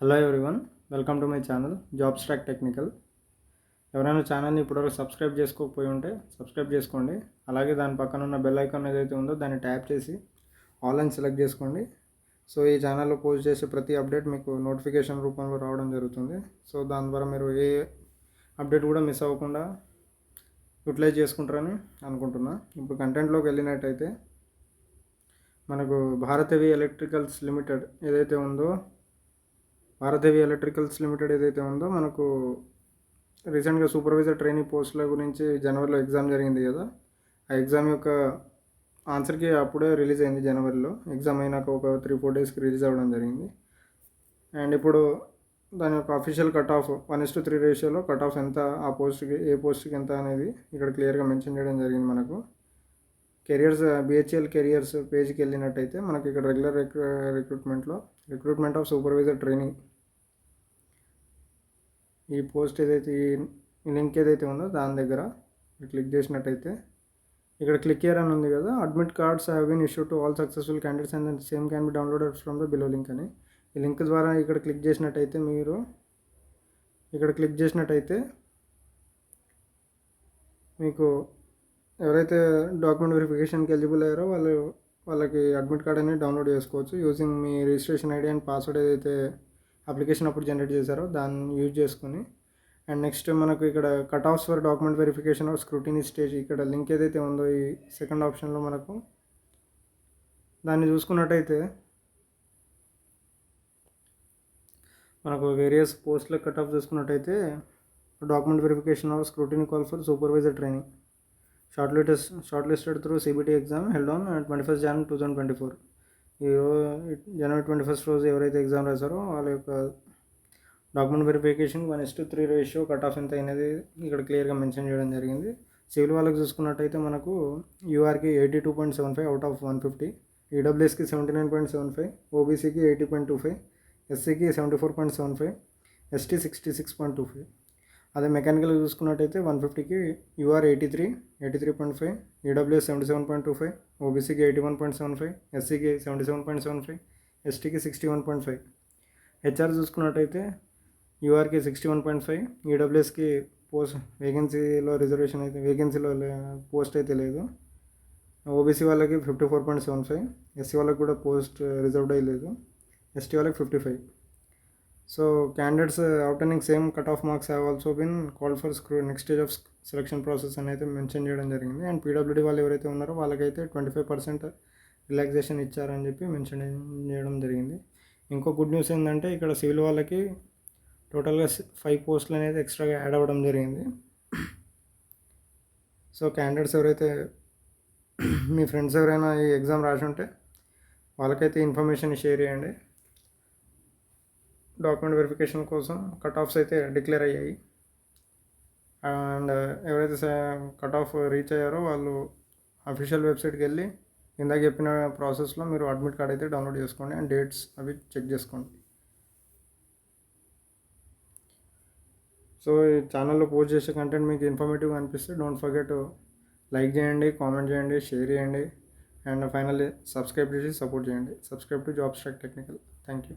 Hello everyone welcome to my channel jobs track technical ఎవరైనా ఛానల్ని ఇప్పటివరకు సబ్స్క్రైబ్ చేసుకోకపోయి ఉంటే సబ్స్క్రైబ్ చేసుకోండి. అలాగే దాని పక్కన ఉన్న బెల్ ఐకాన్ ఏదైతే ఉందో దాన్ని ట్యాప్ చేసి ఆల్ అని సెలెక్ట్ చేసుకోండి. సో ఈ ఛానల్లో పోస్ట్ చేసే ప్రతి అప్డేట్ మీకు నోటిఫికేషన్ రూపంలో రావడం జరుగుతుంది. సో దాని ద్వారా మీరు ఏ అప్డేట్ కూడా మిస్ అవ్వకుండా యూటిలైజ్ చేసుకుంటారని అనుకుంటున్నా. ఇప్పుడు కంటెంట్లోకి వెళ్ళినట్టయితే మనకు భారతవి ఎలక్ట్రికల్స్ లిమిటెడ్ ఏదైతే ఉందో భారత్ ఎలక్ట్రికల్స్ లిమిటెడ్ ఏదైతే ఉందో మనకు రీసెంట్గా సూపర్వైజర్ ట్రైనింగ్ పోస్టుల గురించి జనవరిలో ఎగ్జామ్ జరిగింది కదా ఆ ఎగ్జామ్ యొక్క ఆన్సర్కి అప్పుడే రిలీజ్ అయింది జనవరిలో. ఎగ్జామ్ అయినాక ఒక త్రీ ఫోర్ డేస్కి రిలీజ్ అవ్వడం జరిగింది. అండ్ ఇప్పుడు దాని యొక్క official cut off one is to three రేషియోలో కట్ ఆఫ్ ఎంత ఆ పోస్ట్కి ఏ పోస్ట్కి ఎంత అనేది ఇక్కడ క్లియర్గా మెన్షన్ చేయడం జరిగింది మనకు. కెరియర్స్ బిహెచ్ఎల్ కెరియర్స్ పేజ్కి వెళ్ళినట్టయితే మనకి ఇక్కడ రెగ్యులర్ రిక్రూట్మెంట్లో రిక్రూట్మెంట్ ఆఫ్ సూపర్వైజర్ ట్రైనింగ్ ఈ పోస్ట్ ఏదైతే ఈ లింక్ ఏదైతే ఉందో దాని దగ్గర క్లిక్ చేసినట్టయితే ఇక్కడ క్లిక్ ఇయర్ అని ఉంది కదా admit cards have been issued to all successful candidates and same can be downloaded from the below link అని. ఈ లింక్ ద్వారా ఇక్కడ క్లిక్ చేసినట్టయితే మీరు ఇక్కడ క్లిక్ చేసినట్టయితే మీకు ఎవరైతే డాక్యుమెంట్ వెరిఫికేషన్కి ఎలిజిబుల్ అయ్యారో వాళ్ళు వాళ్ళకి అడ్మిట్ కార్డ్ అనేది డౌన్లోడ్ చేసుకోవచ్చు. యూజింగ్ మీ రిజిస్ట్రేషన్ ఐడి అండ్ పాస్వర్డ్ ఏదైతే అప్లికేషన్ అప్పుడు జనరేట్ చేశారో దాన్ని యూజ్ చేసుకొని. అండ్ నెక్స్ట్ మనకు ఇక్కడ cut offs for document verification of scrutiny stage ఇక్కడ లింక్ ఏదైతే ఉందో ఈ సెకండ్ ఆప్షన్లో మనకు. దాన్ని చూసుకున్నట్టయితే మనకు వేరియస్ పోస్టులకు కట్ ఆఫ్ చూసుకున్నట్టయితే document verification of scrutiny call for supervisor training short list short listed through CBT exam held on twenty first Jan two thousand twenty four ఈ రోజు జనవరి ట్వంటీ ఫస్ట్ రోజు ఎవరైతే ఎగ్జామ్ రాశారో వాళ్ళ యొక్క document verification one is to three ratio cut off ఎంత అయినది ఇక్కడ క్లియర్గా మెన్షన్ చేయడం జరిగింది. సివిల్ వాళ్ళకి చూసుకున్నట్టయితే మనకు యూఆర్కి eighty two point seven five out of one fifty ఈడబ్ల్యూఎస్కి seventy nine point seven five ఓబీసీకి eighty point two five ఎస్సీకి seventy four point seven five ST sixty six point two five అదే mechanical చూసుకున్నట్టయితే one ఫిఫ్టీకి UR eighty three eighty three point five EWS seventy seven point two five ఓబీసీకి eighty one point seven five ఎస్సీకి seventy seven point seven five ఎస్టీకి sixty one point five. HR చూసుకున్నట్టయితే యూఆర్కి sixty one point five ఈడబ్ల్యూఎస్కి post వేకెన్సీలో reservation అయితే వేకెన్సీలో post అయితే లేదు. OBC వాళ్ళకి fifty four point seven five SC వాళ్ళకి కూడా పోస్ట్ రిజర్వ్డ్ అయ్యలేదు ఎస్టీ వాళ్ళకి fifty five. So candidates outturning same cut off marks have also been call for screw next stage of selection process అని అయితే mention చేయడం జరిగింది. And PWD వాళ్ళు ఎవరైతే ఉన్నారో వాళ్ళకైతే ట్వంటీ ఫైవ్ పర్సెంట్ రిలాక్సేషన్ ఇచ్చారని చెప్పి మెన్షన్ చేయడం జరిగింది. ఇంకో గుడ్ న్యూస్ ఏంటంటే ఇక్కడ సివిల్ వాళ్ళకి టోటల్గా ఫైవ్ పోస్టులు అనేది ఎక్స్ట్రాగా యాడ్ అవ్వడం జరిగింది. సో క్యాండిడేట్స్ ఎవరైతే మీ ఫ్రెండ్స్ ఎవరైనా ఈ ఎగ్జామ్ రాసి ఉంటే వాళ్ళకైతే ఇన్ఫర్మేషన్ షేర్ చేయండి. డాక్యుమెంట్ వెరిఫికేషన్ కోసం కట్ ఆఫ్స్ అయితే డిక్లేర్ అయ్యాయి. అండ్ ఎవరైతే కట్ ఆఫ్ రీచ్ అయ్యారో వాళ్ళు అఫీషియల్ వెబ్సైట్కి వెళ్ళి ఇందాక చెప్పిన ప్రాసెస్లో మీరు అడ్మిట్ కార్డ్ అయితే డౌన్లోడ్ చేసుకోండి అండ్ డేట్స్ అవి చెక్ చేసుకోండి. సో ఈ ఛానల్లో పోస్ట్ చేసే కంటెంట్ మీకు ఇన్ఫర్మేటివ్గా అనిపిస్తే డోంట్ ఫర్గెట్ లైక్ చేయండి కామెంట్ చేయండి షేర్ చేయండి. అండ్ ఫైనల్లీ సబ్స్క్రైబ్ చేసి సపోర్ట్ చేయండి. Subscribe to jobs track technical thank you